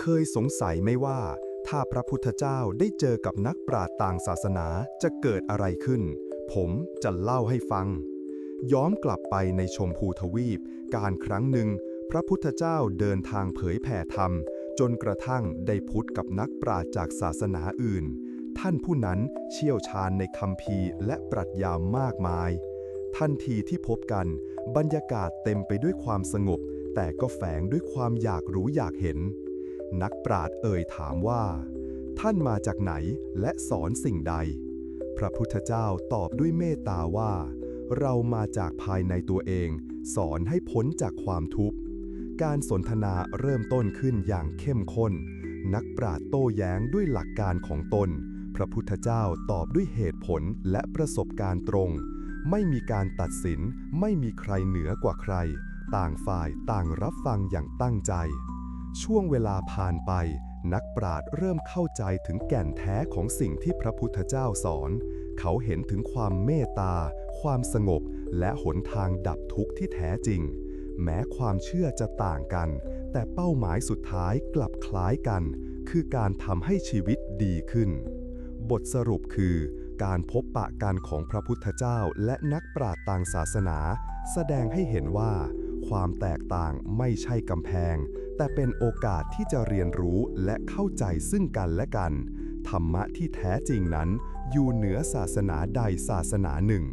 เคยสงสัยไหมว่า ถ้าพระพุทธเจ้าได้เจอกับนักปราชญ์ต่างศาสนาจะเกิดอะไรขึ้น ผมจะเล่าให้ฟัง ย้อนกลับไปในชมพูทวีป การครั้งหนึ่ง พระพุทธเจ้าเดินทางเผยแผ่ธรรม จนกระทั่งได้พุทธกับนักปราชญ์จากศาสนาอื่น ท่านผู้นั้นเชี่ยวชาญในคำพีและปรัชญามากมาย ทันทีที่พบกัน บรรยากาศเต็มไปด้วยความสงบแต่ก็แฝงด้วยความอยากรู้อยากเห็น นักปราชญ์เอ่ยถามว่า ท่านมาจากไหนและสอนสิ่งใด พระพุทธเจ้าตอบด้วยเมตตาว่า เรามาจากภายในตัวเอง สอนให้พ้นจากความทุกข์ การสนทนาเริ่มต้นขึ้นอย่างเข้มข้น นักปราชญ์โต้แย้งด้วยหลักการของตน พระพุทธเจ้าตอบด้วยเหตุผลและประสบการณ์ตรง ไม่มีการตัดสิน ไม่มีใครเหนือกว่าใคร ต่างฝ่ายต่างรับฟังอย่างตั้งใจ ช่วงเวลาผ่านไป นักปราชญ์เริ่มเข้าใจถึงแก่นแท้ของสิ่งที่พระพุทธเจ้าสอน เขาเห็นถึงความเมตตา ความสงบ และหนทางดับทุกข์ที่แท้จริง แม้ความเชื่อจะต่างกัน แต่เป้าหมายสุดท้ายกลับคล้ายกัน คือการทำให้ชีวิตดีขึ้น บทสรุปคือการพบปะกันของพระพุทธเจ้าและนักปราชญ์ต่างศาสนา แสดงให้เห็นว่า ความแตกต่างไม่ใช่กำแพง แต่เป็นโอกาสที่จะเรียนรู้และเข้าใจซึ่งกันและกัน ธรรมะที่แท้จริงนั้น อยู่เหนือศาสนาใดศาสนาหนึ่ง